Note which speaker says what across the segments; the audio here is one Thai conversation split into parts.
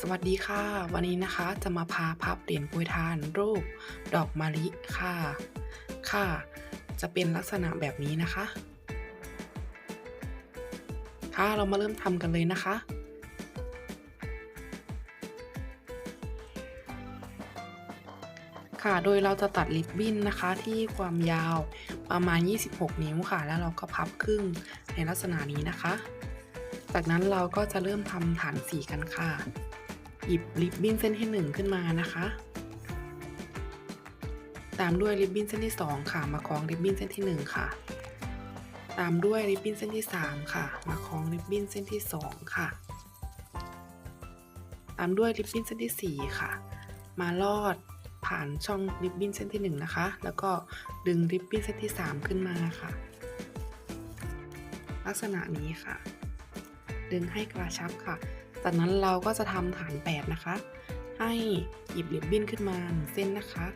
Speaker 1: สวัสดีค่ะ วันนี้นะคะจะมาพาพับเหรียญโปรยทานรูปดอกมะลิค่ะ ค่ะ จะเป็นลักษณะแบบนี้นะคะ ค่ะเรามาเริ่มทำกันเลยนะคะ ค่ะโดยเราจะตัดริบบิ้นนะคะที่ความยาวประมาณ 26 นิ้วค่ะ แล้วเราก็พับครึ่งในลักษณะนี้นะคะ จากนั้นเราก็จะเริ่มทำฐานสีกันค่ะ หยิบริบบิ้นเส้นที่ 1 ขึ้นมานะคะ ตามด้วยริบบิ้นเส้นที่ 2 ค่ะ มาคล้องริบบิ้นเส้นที่ 1 ค่ะ ตามด้วยริบบิ้นเส้นที่ 3 ค่ะ มาคล้องริบบิ้นเส้นที่ 2 ค่ะ ตามด้วยริบบิ้นเส้นที่ 4 ค่ะ มาลอดผ่านช่องริบบิ้นเส้นที่ 1 นะคะ แล้วก็ดึงริบบิ้นเส้นที่ 3 ขึ้นมาค่ะ ลักษณะนี้ค่ะ ดึงให้กระชับค่ะ จากนั้นเราก็จะทำฐานแปดนะคะ ให้หยิบริบบิ้นขึ้นมาหนึ่งเส้นนะคะ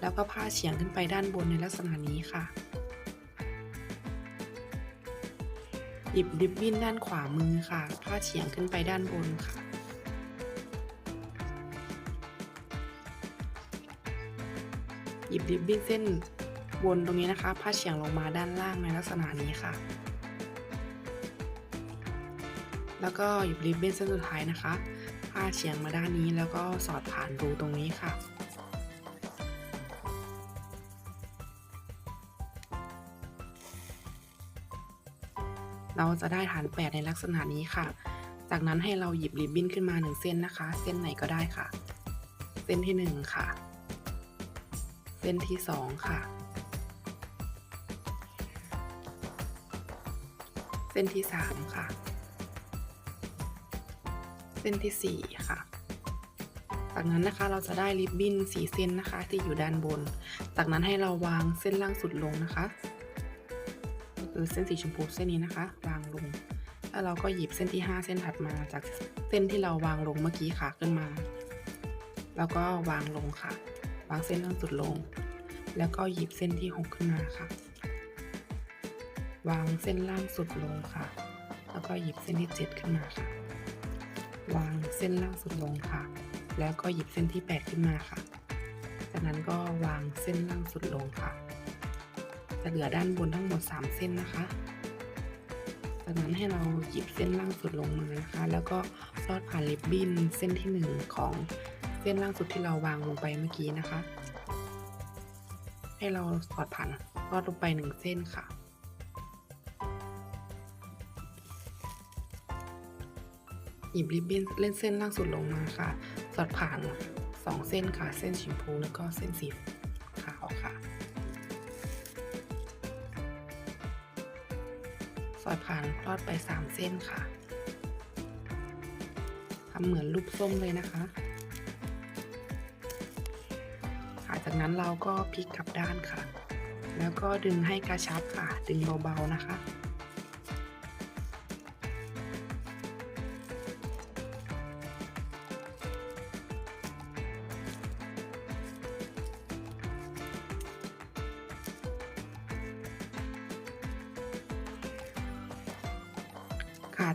Speaker 1: แล้วก็ผ้าเฉียงขึ้นไปด้านบนในลักษณะนี้ค่ะ หยิบริบบิ้นด้านขวามือค่ะ ผ้าเฉียงขึ้นไปด้านบนค่ะหยิบริบบิ้นเส้นบนตรงนี้นะคะ ผ้าเฉียงลงมาด้านล่างในลักษณะนี้ค่ะ แล้วก็หยิบริบบิ้นเส้นสุดท้ายนะคะผ้าเฉียงมาด้านนี้แล้วก็สอดผ่านรูตรงนี้ค่ะ เราจะได้ฐานแปดในลักษณะนี้ค่ะ จากนั้นให้เราหยิบริบบิ้นขึ้นมาหนึ่งเส้นนะคะ เส้นไหนก็ได้ค่ะ เส้นที่หนึ่งค่ะ เส้นที่สองค่ะ เส้นที่สามค่ะ เส้นที่ 4 ค่ะ จากนั้นนะคะเราจะได้ริบบิ้นสีเส้นนะคะที่อยู่ด้านบน จากนั้นให้เราวางเส้นล่างสุดลงนะคะคือเส้นสีชมพูเส้นนี้นะคะ วางลง แล้วเราก็หยิบเส้นที่ 5 เส้นถัดมาจากเส้นที่เราวางลงเมื่อกี้ค่ะขึ้นมา แล้วก็วางลงค่ะ วางเส้นล่างสุดลง แล้วก็หยิบเส้นที่ 6 ขึ้นมาค่ะ วางเส้นล่างสุดลงค่ะ แล้วก็หยิบเส้นที่ 7 ขึ้นมาค่ะ วางเส้นล่างสุดลงค่ะ แล้วก็หยิบเส้นที่ 8 ขึ้นมาค่ะ จากนั้นก็วางเส้นล่างสุดลงค่ะ จะเหลือด้านบนทั้งหมด 3 เส้นนะคะ จากนั้นให้เราหยิบเส้นล่างสุดลงมานะคะ แล้วก็ลอดผ่านริบบิ้นเส้นที่ 1 ของเส้นล่างสุดที่เราวางลงไปเมื่อกี้นะคะ ให้เราสอดผ่านลอดลงไป 1 เส้นค่ะ หยิบริบบิ้นเล่นเส้นล่างสุดลงมาค่ะ สอดผ่าน 2 เส้นค่ะ เส้นชมพูแล้วก็เส้นสีขาวค่ะ สอดผ่านลอดไป 3 เส้นค่ะทำเหมือนรูปส้มเลยนะคะค่ะจากนั้นเราก็พลิกกลับด้านค่ะ แล้วก็ดึงให้กระชับค่ะ ดึงเบาๆนะคะ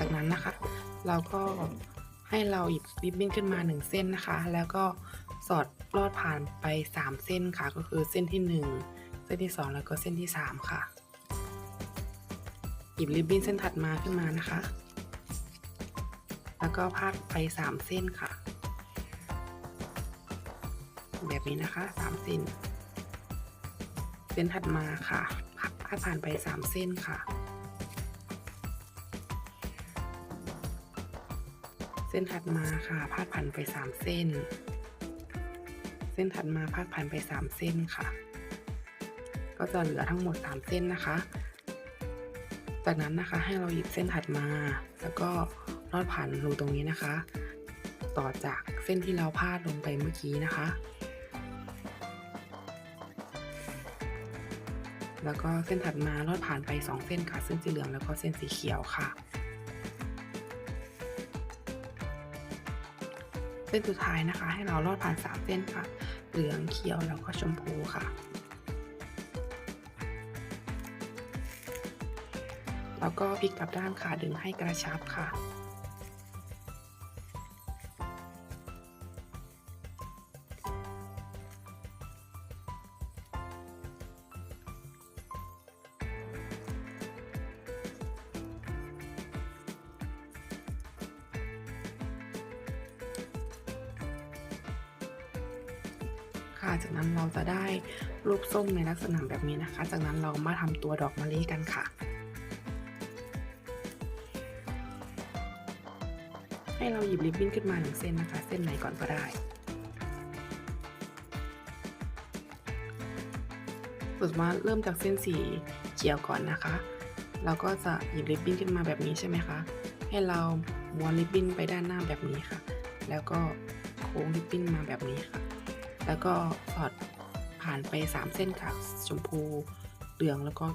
Speaker 1: จากนั้นนะคะ เราก็ให้เราหยิบริบบิ้นขึ้นมา1เส้นนะคะ แล้วก็สอดลอดผ่านไป 3 เส้นค่ะ ก็คือเส้นที่ 1 เส้นที่ 2 แล้วก็เส้นที่ 3 ค่ะ หยิบริบบิ้นเส้นถัดมาขึ้นมานะคะ แล้วก็พาดไป 3 เส้นค่ะ แบบนี้นะคะ 3 เส้น เส้นถัดมาค่ะพาดผ่านไป 3 เส้นค่ะ ส้นถัดมาค่ะพาดผ่านไป3เส้น เส้นถัดมาพาดผ่านไป3เส้นค่ะ ก็จะเหลือทั้งหมด3เส้นนะคะ จากนั้นนะคะให้เราหยิบเส้นถัดมา แล้วก็ลอดผ่านรูตรงนี้นะคะ ต่อจากเส้นที่เราพาดลงไปเมื่อกี้นะคะ แล้วก็เส้นถัดมาลอดผ่านไป 2 เส้นค่ะ เส้นสีเหลืองแล้วก็เส้นสีเขียวค่ะ ส้นสุดท้ายนะคะ ให้เราลอดผ่าน 3 เส้นค่ะ เหลืองเขียวแล้วก็ชมพูค่ะ แล้วก็พลิกกลับด้านค่ะดึงให้กระชับค่ะ ค่ะ จากนั้นเราจะได้รูปส้มในลักษณะแบบนี้นะคะ จากนั้นเรามาทำตัวดอกมะลิกันค่ะ ให้เราหยิบริบบิ้นขึ้นมาหนึ่งเส้นนะคะ เส้นไหนก่อนก็ได้สมมติว่าเริ่มจากเส้นสีเขียวก่อนนะคะ เราก็จะหยิบริบบิ้นขึ้นมาแบบนี้ใช่ไหมคะ ให้เราม้วนริบบิ้นไปด้านหน้าแบบนี้ค่ะ แล้วก็โค้งริบบิ้นมาแบบนี้ค่ะ แล้วก็สอดผ่านไป 3 เส้นค่ะ ชมพูเหลืองแล้วก็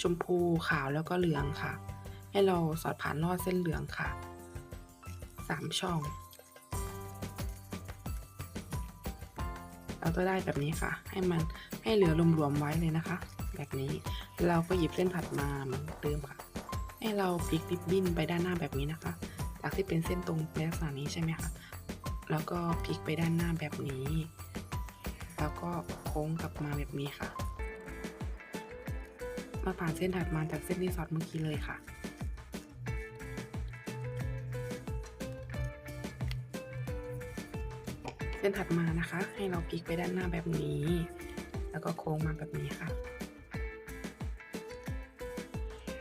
Speaker 1: ชมพูขาวแล้วก็เหลืองค่ะ ให้เราสอดผ่านลอดเส้นเหลืองค่ะ 3 ช่อง เราจะได้แบบนี้ค่ะ ให้มันให้เหลือรวมๆไว้เลยนะคะ แบบนี้เราก็หยิบเส้นถัดมาเหมือนเดิมค่ะ ให้เราพลิกริบบิ้นไปด้านหน้าแบบนี้นะคะจากที่เป็นเส้นตรงในลักษณะนี้ใช่ไหมคะ แล้วก็พลิกไปด้านหน้าแบบนี้ แล้วก็โค้งกลับมาแบบนี้ค่ะ มาผ่านเส้นถัดมาจากเส้นที่สอดเมื่อกี้เลยค่ะเส้นถัดมานะคะ ให้เราพลิกไปด้านหน้าแบบนี้ แล้วก็โค้งมาแบบนี้ค่ะ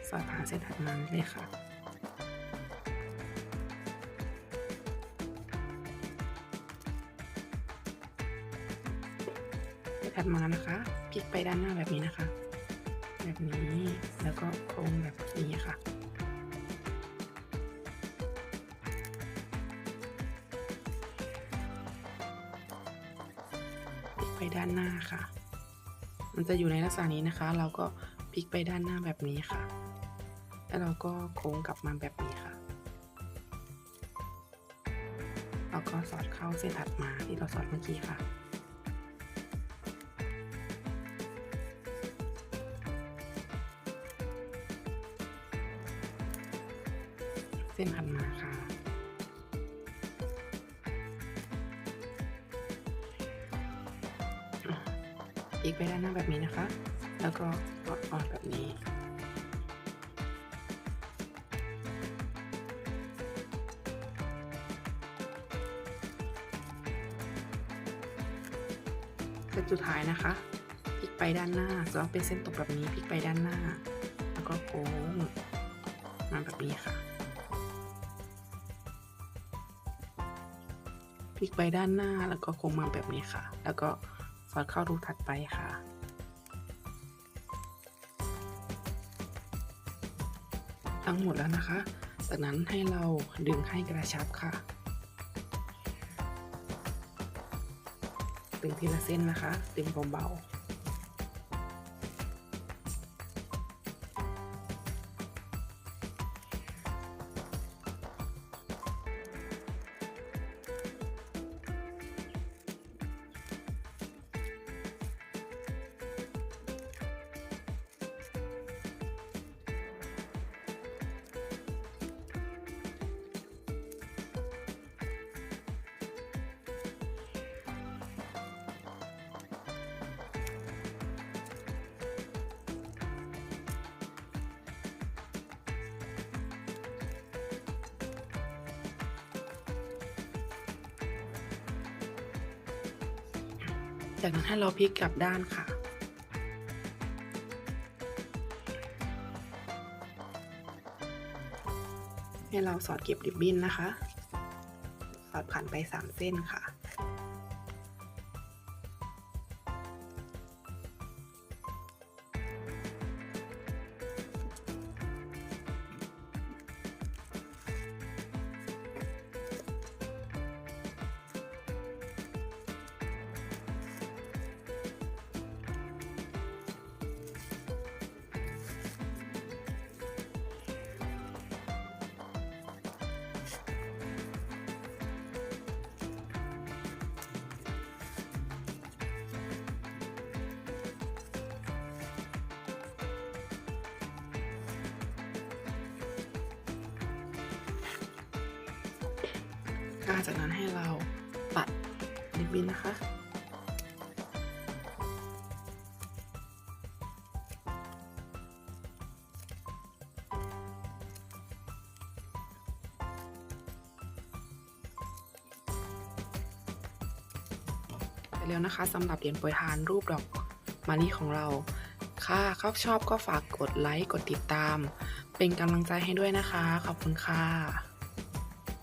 Speaker 1: สอดผ่านเส้นถัดมาเลยค่ะ ถัดมานะคะพลิกไปด้านหน้าแบบนี้นะคะ แบบนี้แล้วก็โค้งแบบนี้ค่ะพลิกไปด้านหน้าค่ะ มันจะอยู่ในลักษณะนี้นะคะ เราก็พลิกไปด้านหน้าแบบนี้ค่ะ แล้วเราก็โค้งกลับมาแบบนี้ค่ะ เราก็สอดเข้าเส้นถัดมาที่เราสอดเมื่อกี้ค่ะ เส้นถัดมาค่ะ พลิกไปด้านหน้าแบบนี้นะคะ แล้วก็กออนแบบนี้เส้นสุดท้ายนะคะพลิกไปด้านหน้าจะต้องเป็นเส้นตกแบบนี้พลิกไปด้านหน้า แล้วก็โค้งมาแบบนี้ค่ะ พลิกไปด้านหน้าแล้วก็โค้งมาแบบนี้ค่ะ แล้วก็สอดเข้ารูถัดไปค่ะ ทั้งหมดแล้วนะคะ จากนั้นให้เราดึงให้กระชับค่ะ ดึงทีละเส้นนะคะ ดึงเบาๆ จากนั้นให้เราพลิกกลับด้านค่ะ ให้เราสอดเก็บริบบิ้นนะคะ สอดผ่านไป 3 เส้นค่ะ ค่ะจากนั้นให้เราปัดริบบิ้นนะคะจร็จแล้วนะคะสำหรับเหรียญปรยทานรูปดอกมะลิของเรา ค่ะถ้าชอบก็ฝากกดไลค์ กดติดตาม เป็นกำลังใจให้ด้วยนะคะ ขอบคุณค่ะ